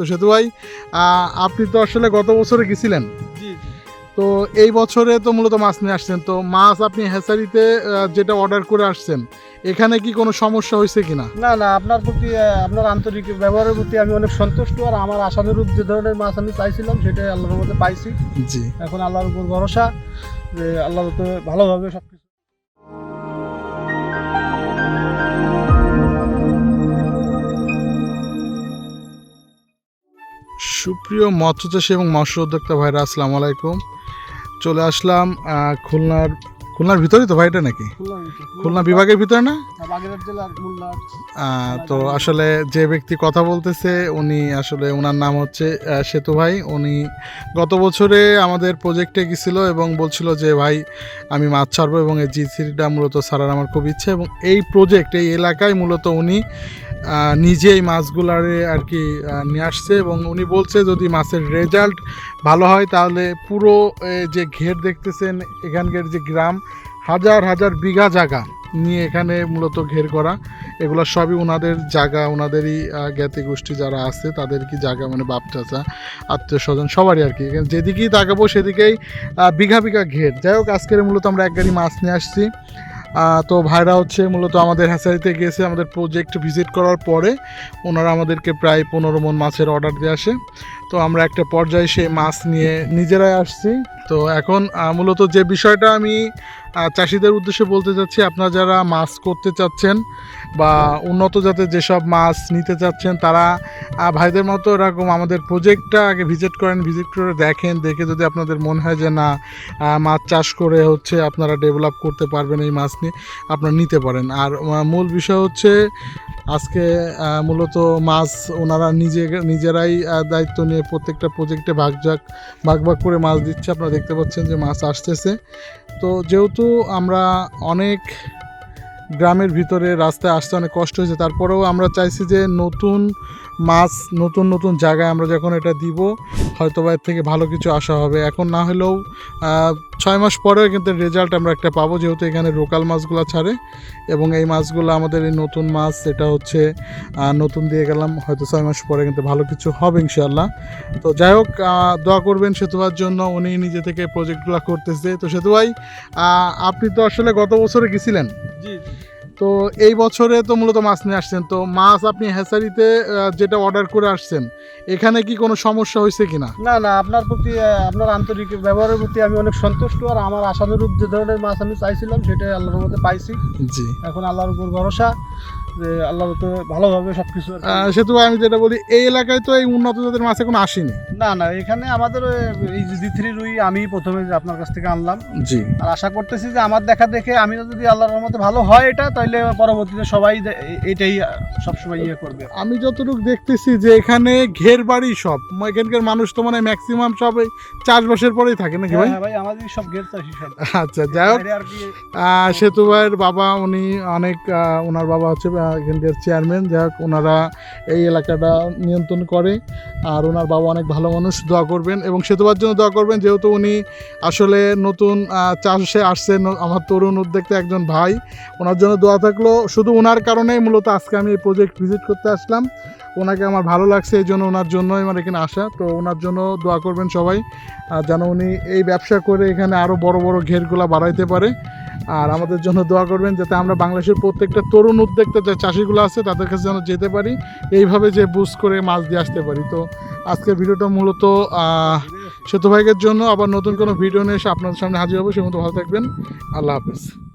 তো সেতু ভাই আপনি তো আসলে গত বছরে গেছিলেন। তো এই বছরে তো মূলত মাছ নিয়ে আসছেন। তো মাছ আপনি হ্যাচারিতে যেটা অর্ডার করে আসছেন এখানে কি কোনো সমস্যা হয়েছে কিনা? না না আপনার প্রতি আপনার আন্তরিক ব্যবহারের প্রতি আমি অনেক সন্তুষ্ট আর আমার আশানুরূপ যে ধরনের মাছ আমি চাইছিলাম সেটাই আল্লাহর মধ্যে পাইছি। জি। এখন আল্লাহর উপর ভরসা যে আল্লাহ তো ভালোভাবে সব সুপ্রিয় মৎস্য চাষী এবং মৎস্য উদ্যোক্তা ভাইরা আসসালামু আলাইকুম। চলে আসলাম খুলনার খুলনার ভিতরেই তো ভাইটা নাকি? খুলনা। বিভাগের ভিতরে না? তো আসলে যে ব্যক্তি কথা বলতেছে উনি আসলে ওনার নাম হচ্ছে সেতু ভাই। উনি গত বছরে আমাদের প্রজেক্টে গেছিল এবং বলছিল যে ভাই আমি মাছ ছাড়বো এবং এই জি থ্রিটা মূলত ছাড়ার আমার খুব ইচ্ছে। এবং এই প্রজেক্ট এই এলাকায় মূলত উনি নিজেই মাছগুলারে আর কি নিয়ে আসছে এবং উনি বলছে যদি মাছের রেজাল্ট ভালো হয় তাহলে পুরো যে ঘের দেখতেছেন এখানকার যে গ্রাম হাজার হাজার বিঘা জায়গা নিয়ে এখানে মূলত ঘের করা। এগুলো সবই ওনাদের জায়গা ওনাদেরই জ্ঞাতি গোষ্ঠী যারা আছে তাদের কি জায়গা মানে বাপ চাচা আত্মীয় স্বজন সবারই আর কি। যেদিকেই তাকাবো সেদিকেই বিঘা বিঘা ঘের। যাই হোক, আজকের মূলত আমরা এক গাড়ি মাছ নিয়ে আসছি। তো ভাইরা হচ্ছে মূলত আমাদের হ্যাচারিতে গিয়েছে, আমাদের প্রজেক্ট ভিজিট করার পরে ওনারা আমাদেরকে প্রায় পনেরো মন মাছের অর্ডার দিয়ে আসে। তো আমরা একটা পর্যায়ে সেই মাছ নিয়ে নিজেরাই আসছি। তো এখন মূলত যে বিষয়টা আমি চাষিদের উদ্দেশ্যে বলতে চাচ্ছি, আপনারা যারা মাছ করতে চাচ্ছেন বা উন্নত জাতের যেসব মাছ নিতে চাচ্ছেন, তারা ভাইদের মতো এরকম আমাদের প্রজেক্টটা আগে ভিজিট করেন ভিজিট করে দেখেন, দেখে যদি আপনাদের মনে হয় যে না মাছ চাষ করে হচ্ছে আপনারা ডেভেলপ করতে পারবেন এই মাছ নিয়ে, আপনারা নিতে পারেন। আর মূল বিষয় হচ্ছে আজকে মূলত মাছ ওনারা নিজে, নিজেরাই দায়িত্ব নিয়ে প্রত্যেকটা প্রজেক্টে ভাগ ভাগ ভাগ ভাগ করে মাছ দিচ্ছে। আপনারা দেখতে পাচ্ছেন যে মাছ আসতেছে। তো যেহেতু আমরা অনেক গ্রামের ভিতরে রাস্তায় আসতে অনেক কষ্ট হয়েছে, তারপরেও আমরা চাইছি যে নতুন মাছ, নতুন নতুন জায়গায় আমরা যখন এটা দিব হয়তো বা এর থেকে ভালো কিছু আশা হবে। এখন না হলেও ছয় মাস পরেও কিন্তু রেজাল্ট আমরা একটা পাবো যেহেতু এখানে লোকাল মাছগুলো ছাড়ে এবং এই মাছগুলো আমাদের এই নতুন মাছ, এটা হচ্ছে নতুন দিয়ে গেলাম, হয়তো ছয় মাস পরে কিন্তু ভালো কিছু হবে ইনশাল্লাহ তো যাই হোক দোয়া করবেন সেতুভার জন্য, উনি নিজে থেকে প্রজেক্টগুলো করতেছে। তো সেতু ভাই আপনি তো আসলে গত বছরে গেছিলেন? জি। তো এই বছরে তো মূলত মাছ নিয়ে আসছেন। তো মাছ আপনি হ্যাচারিতে যেটা অর্ডার করে আসছেন এখানে কি কোনো সমস্যা হয়েছে কি না না আপনার প্রতি আপনার আন্তরিক ব্যবহারের প্রতি আমি অনেক সন্তুষ্ট আর আমার আশানুরূপ যে ধরনের মাছ আমি চাইছিলাম সেটাই আল্লাহর মধ্যে পাইছি। জি। এখন আল্লাহর উপর ভরসা। যে আল্লাহ তো ভালোভাবে সব কিছু আহ, সেতু আমি যেটা বলি এই এলাকায় তো এই উন্নত জাতের মাছ এখন আসেনি। না না এখানে আমাদের এই জি থ্রি রুই আমি প্রথমে আপনার কাছ থেকে আনলাম। জি। আর আশা করতেছি যে আমার দেখা দেখে আমি যদি আল্লাহর রহমতে ভালো হয় এটা তাহলে পরবর্তীতে সবাই এটাই সবসময় ইয়ে করবে। আমি যতটুকু দেখতেছি যে এখানে ঘের বাড়ি সব। এখানকার মানুষ তো মানে ম্যাক্সিমাম সব এই চাষবাসের পরেই থাকে নাকি ভাই? হ্যাঁ ভাই আমাদের সব ঘের চাষি সব। আচ্ছা যাই হোক। সেতু ভাইয়ের বাবা উনি অনেক ওনার বাবা হচ্ছে এখানকার চেয়ারম্যান হোক, ওনারা এই এলাকাটা নিয়ন্ত্রণ করে, আর ওনার বাবা অনেক ভালো মানুষ, দোয়া করবেন, এবং সেতুবার জন্য দোয়া করবেন, যেহেতু উনি আসলে নতুন চাষে আসছেন আমার তরুণ উদ্যোক্তা একজন ভাই, ওনার জন্য দোয়া থাকল, শুধু ওনার কারণেই মূলত আজকে আমি এই প্রজেক্ট ভিজিট করতে আসলাম। ওনাকে আমার ভালো লাগছে, এই জন্য ওনার জন্যই আমার এখানে আসা, তো ওনার জন্য দোয়া করবেন সবাই যেন উনি এই ব্যবসা করে এখানে আরও বড় বড় ঘেরগুলা বাড়াইতে পারে। আর আমাদের জন্য দোয়া করবেন যাতে আমরা বাংলাদেশের প্রত্যেকটা তরুণ উদ্যোক্তা যে চাষিগুলো আছে তাদের কাছে যেন যেতে পারি, এইভাবে যে বুস করে মাছ দিয়ে আসতে পারি। তো আজকের ভিডিওটা মূলত সেতু জন্য, আবার নতুন কোনো ভিডিও নিয়ে এসে আপনাদের সামনে হাজির হব। সে মতো ভালো থাকবেন। আল্লাহ হাফেজ।